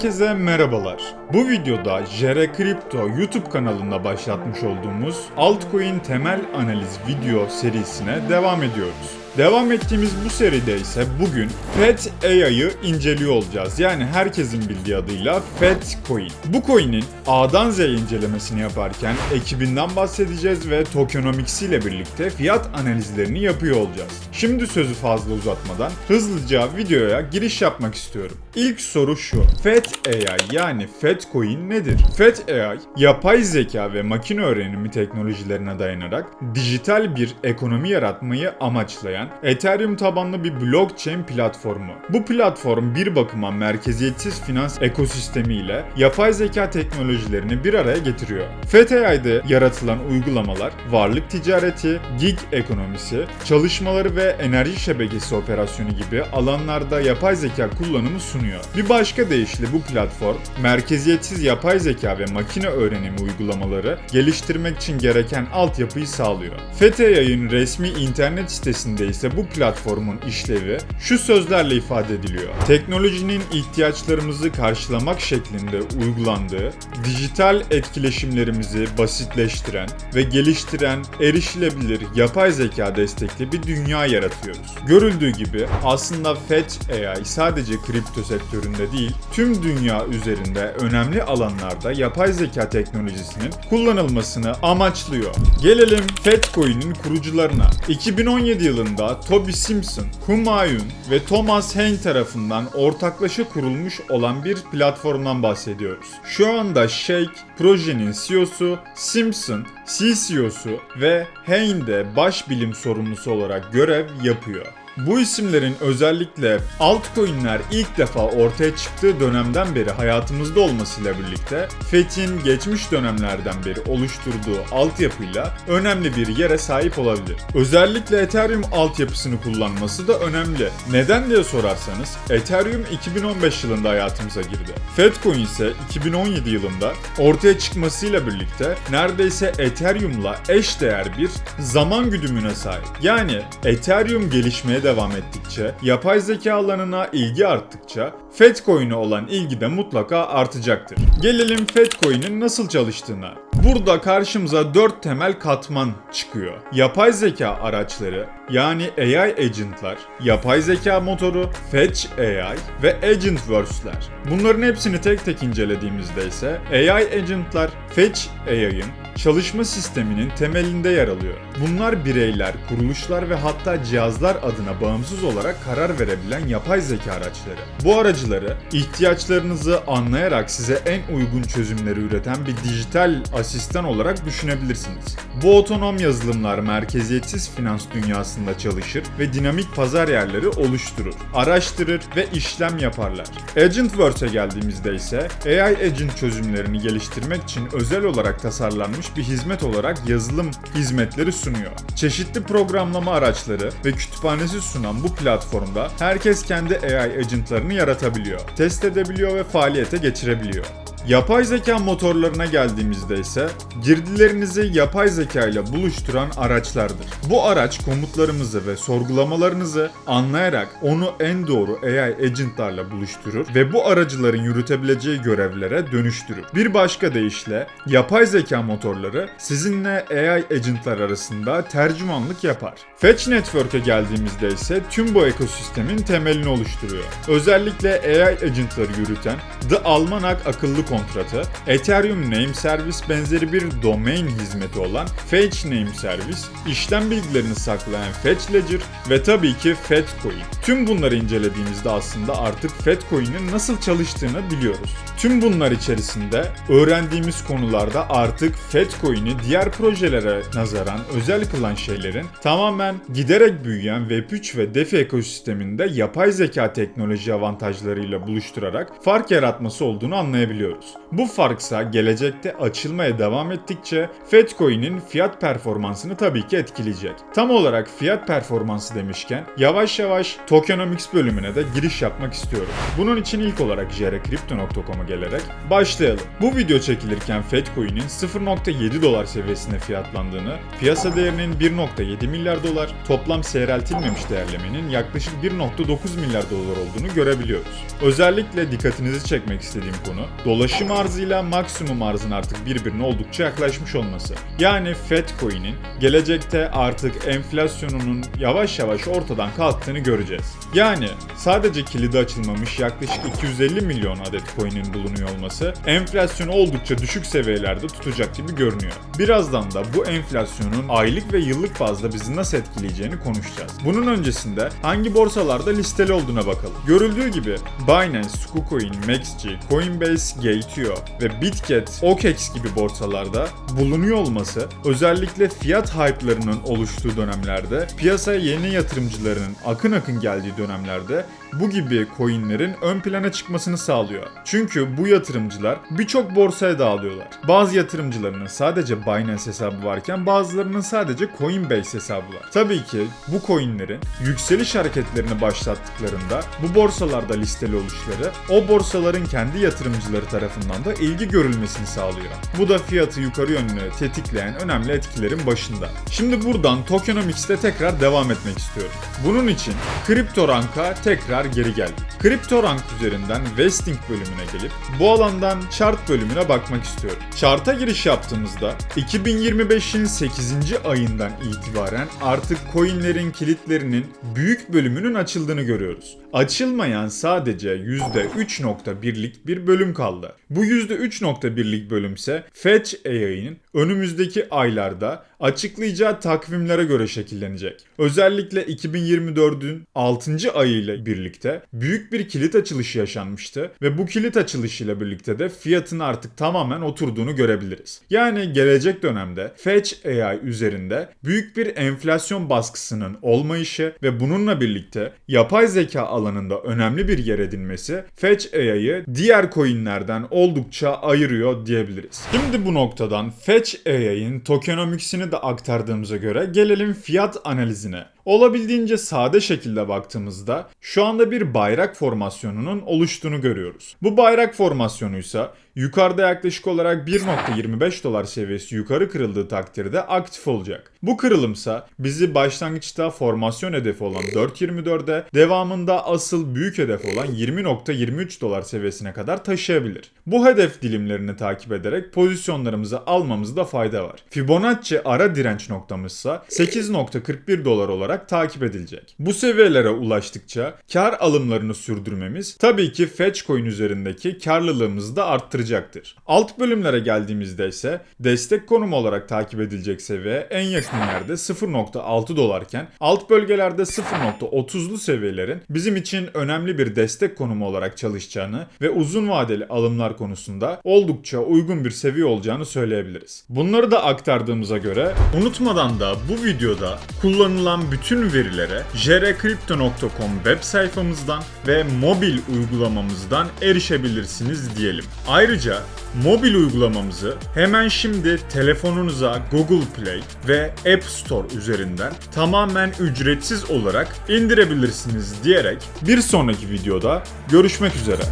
Herkese merhabalar. Bu videoda Jere Crypto YouTube kanalında başlatmış olduğumuz altcoin temel analiz video serisine devam ediyoruz. Devam ettiğimiz bu seride ise bugün FET AI'yı inceliyor olacağız. Yani herkesin bildiği adıyla FET Coin. Bu coin'in A'dan Z'ye incelemesini yaparken ekibinden bahsedeceğiz ve tokenomics ile birlikte fiyat analizlerini yapıyor olacağız. Şimdi sözü fazla uzatmadan hızlıca videoya giriş yapmak istiyorum. İlk soru şu. FET AI yani FET Coin nedir? FET AI, yapay zeka ve makine öğrenimi teknolojilerine dayanarak dijital bir ekonomi yaratmayı amaçlayan Ethereum tabanlı bir blockchain platformu. Bu platform bir bakıma merkeziyetsiz finans ekosistemi ile yapay zeka teknolojilerini bir araya getiriyor. FETAI'de yaratılan uygulamalar, varlık ticareti, gig ekonomisi, çalışmaları ve enerji şebekesi operasyonu gibi alanlarda yapay zeka kullanımı sunuyor. Bir başka deyişle bu platform, merkeziyetsiz yapay zeka ve makine öğrenimi uygulamaları geliştirmek için gereken altyapıyı sağlıyor. FETAI'nin resmi internet sitesinde ise bu platformun işlevi şu sözlerle ifade ediliyor. Teknolojinin ihtiyaçlarımızı karşılamak şeklinde uygulandığı, dijital etkileşimlerimizi basitleştiren ve geliştiren erişilebilir yapay zeka destekli bir dünya yaratıyoruz. Görüldüğü gibi aslında Fetch AI sadece kripto sektöründe değil, tüm dünya üzerinde önemli alanlarda yapay zeka teknolojisinin kullanılmasını amaçlıyor. Gelelim Fedcoin'in kurucularına. 2017 yılında Toby Simpson, Humayun ve Thomas Hain tarafından ortaklaşa kurulmuş olan bir platformdan bahsediyoruz. Şu anda Shake, projenin CEO'su, Simpson, CCO'su ve Hain de baş bilim sorumlusu olarak görev yapıyor. Bu isimlerin özellikle altcoin'ler ilk defa ortaya çıktığı dönemden beri hayatımızda olmasıyla birlikte FET'in geçmiş dönemlerden beri oluşturduğu altyapıyla önemli bir yere sahip olabilir. Özellikle Ethereum altyapısını kullanması da önemli. Neden diye sorarsanız Ethereum 2015 yılında hayatımıza girdi. Fedcoin ise 2017 yılında ortaya çıkmasıyla birlikte neredeyse Ethereum'la eşdeğer bir zaman güdümüne sahip. Yani Ethereum gelişmeye devam ettikçe, yapay zeka alanına ilgi arttıkça Fedcoin'e olan ilgi de mutlaka artacaktır. Gelelim Fedcoin'in nasıl çalıştığına. Burada karşımıza 4 temel katman çıkıyor. Yapay zeka araçları yani AI agentlar, yapay zeka motoru, Fetch AI ve Agentverse'ler. Bunların hepsini tek tek incelediğimizde ise AI agentlar Fetch AI'ın çalışma sisteminin temelinde yer alıyor. Bunlar bireyler, kuruluşlar ve hatta cihazlar adına bağımsız olarak karar verebilen yapay zeka araçları. Bu aracıları ihtiyaçlarınızı anlayarak size en uygun çözümleri üreten bir dijital asistan olarak düşünebilirsiniz. Bu otonom yazılımlar merkeziyetsiz finans dünyasında çalışır ve dinamik pazar yerleri oluşturur, araştırır ve işlem yaparlar. Agentverse'e geldiğimizde ise AI agent çözümlerini geliştirmek için özel olarak tasarlanmış bir hizmet olarak yazılım hizmetleri sunuyor. Çeşitli programlama araçları ve kütüphanesi sunan bu platformda herkes kendi AI agentlarını yaratabiliyor, test edebiliyor ve faaliyete geçirebiliyor. Yapay zeka motorlarına geldiğimizde ise girdilerinizi yapay zeka ile buluşturan araçlardır. Bu araç komutlarımızı ve sorgulamalarınızı anlayarak onu en doğru AI agentlarla buluşturur ve bu aracıların yürütebileceği görevlere dönüştürür. Bir başka deyişle yapay zeka motorları sizinle AI agentlar arasında tercümanlık yapar. Fetch Network'e geldiğimizde ise tüm bu ekosistemin temelini oluşturuyor. Özellikle AI agentları yürüten The Almanac akıllı kontratı, Ethereum Name Service benzeri bir domain hizmeti olan Fetch Name Service, işlem bilgilerini saklayan Fetch Ledger ve tabii ki Fedcoin. Tüm bunları incelediğimizde aslında artık Fedcoin'in nasıl çalıştığını biliyoruz. Tüm bunlar içerisinde öğrendiğimiz konularda artık Fedcoin'i diğer projelere nazaran özel kılan şeylerin tamamen giderek büyüyen Web3 ve DeFi ekosisteminde yapay zeka teknoloji avantajlarıyla buluşturarak fark yaratması olduğunu anlayabiliyoruz. Görüyoruz. Bu farksa gelecekte açılmaya devam ettikçe Fedcoin'in fiyat performansını tabii ki etkileyecek. Tam olarak fiyat performansı demişken yavaş yavaş tokenomics bölümüne de giriş yapmak istiyorum. Bunun için ilk olarak jrcrypto.com'a gelerek başlayalım. Bu video çekilirken Fedcoin'in 0.7 dolar seviyesinde fiyatlandığını, piyasa değerinin 1.7 milyar dolar, toplam seyreltilmemiş değerlemenin yaklaşık 1.9 milyar dolar olduğunu görebiliyoruz. Özellikle dikkatinizi çekmek istediğim konu, dolaşım arzıyla maksimum arzın artık birbirine oldukça yaklaşmış olması. Yani Fedcoin'in gelecekte artık enflasyonunun yavaş yavaş ortadan kalktığını göreceğiz. Yani sadece kilidi açılmamış yaklaşık 250 milyon adet coin'in bulunuyor olması enflasyonu oldukça düşük seviyelerde tutacak gibi görünüyor. Birazdan da bu enflasyonun aylık ve yıllık bazda bizi nasıl etkileyeceğini konuşacağız. Bunun öncesinde hangi borsalarda listeli olduğuna bakalım. Görüldüğü gibi Binance, KuCoin, MaxG, Coinbase, Gate.io ve Bitget, OKEX gibi borsalarda bulunuyor olması özellikle fiyat hype'larının oluştuğu dönemlerde piyasaya yeni yatırımcıların akın akın geldiği dönemlerde bu gibi coinlerin ön plana çıkmasını sağlıyor. Çünkü bu yatırımcılar birçok borsaya dağılıyorlar. Bazı yatırımcılarının sadece Binance hesabı varken bazılarının sadece Coinbase hesabı var. Tabii ki bu coinlerin yükseliş hareketlerini başlattıklarında bu borsalarda listeli oluşları o borsaların kendi yatırımcıları tarafından da ilgi görülmesini sağlıyor. Bu da fiyatı yukarı yönlü tetikleyen önemli etkilerin başında. Şimdi buradan Tokenomics'te tekrar devam etmek istiyorum. Bunun için CryptoRank'a tekrar geri geldik. CryptoRank üzerinden Vesting bölümüne gelip bu alandan chart bölümüne bakmak istiyorum. Chart'a giriş yaptığımızda 2025'in 8. ayından itibaren artık coinlerin kilitlerinin büyük bölümünün açıldığını görüyoruz. Açılmayan sadece %3.1'lik bir bölüm kaldı. Bu %3.1'lik bölümse Fetch AI'nin önümüzdeki aylarda açıklayacağı takvimlere göre şekillenecek. Özellikle 2024'ün 6. ayıyla birlikte büyük bir kilit açılışı yaşanmıştı ve bu kilit açılışıyla birlikte de fiyatın artık tamamen oturduğunu görebiliriz. Yani gelecek dönemde Fetch AI üzerinde büyük bir enflasyon baskısının olmayışı ve bununla birlikte yapay zeka alanında önemli bir yer edinmesi Fetch AI'yı diğer coinlerden oldukça ayırıyor diyebiliriz. Şimdi bu noktadan Fetch AI'nin tokenomics'ini de aktardığımıza göre gelelim fiyat analizine. Olabildiğince sade şekilde baktığımızda şu anda bir bayrak formasyonunun oluştuğunu görüyoruz. Bu bayrak formasyonuysa yukarıda yaklaşık olarak 1.25 dolar seviyesi yukarı kırıldığı takdirde aktif olacak. Bu kırılımsa bizi başlangıçta formasyon hedefi olan 4.24'e devamında asıl büyük hedef olan 20.23 dolar seviyesine kadar taşıyabilir. Bu hedef dilimlerini takip ederek pozisyonlarımızı almamızda fayda var. Fibonacci ara direnç noktamızsa 8.41 dolar olarak takip edilecek. Bu seviyelere ulaştıkça kar alımlarını sürdürmemiz tabii ki Fetchcoin üzerindeki karlılığımızı da arttıracaktır. Alt bölümlere geldiğimizde ise destek konumu olarak takip edilecek seviye en yakın yerde 0.6 dolarken alt bölgelerde 0.30'lu seviyelerin bizim için önemli bir destek konumu olarak çalışacağını ve uzun vadeli alımlar konusunda oldukça uygun bir seviye olacağını söyleyebiliriz. Bunları da aktardığımıza göre unutmadan da bu videoda kullanılan bütün verilere jrcrypto.com web sayfamızdan ve mobil uygulamamızdan erişebilirsiniz diyelim. Ayrıca mobil uygulamamızı hemen şimdi telefonunuza Google Play ve App Store üzerinden tamamen ücretsiz olarak indirebilirsiniz diyerek bir sonraki videoda görüşmek üzere.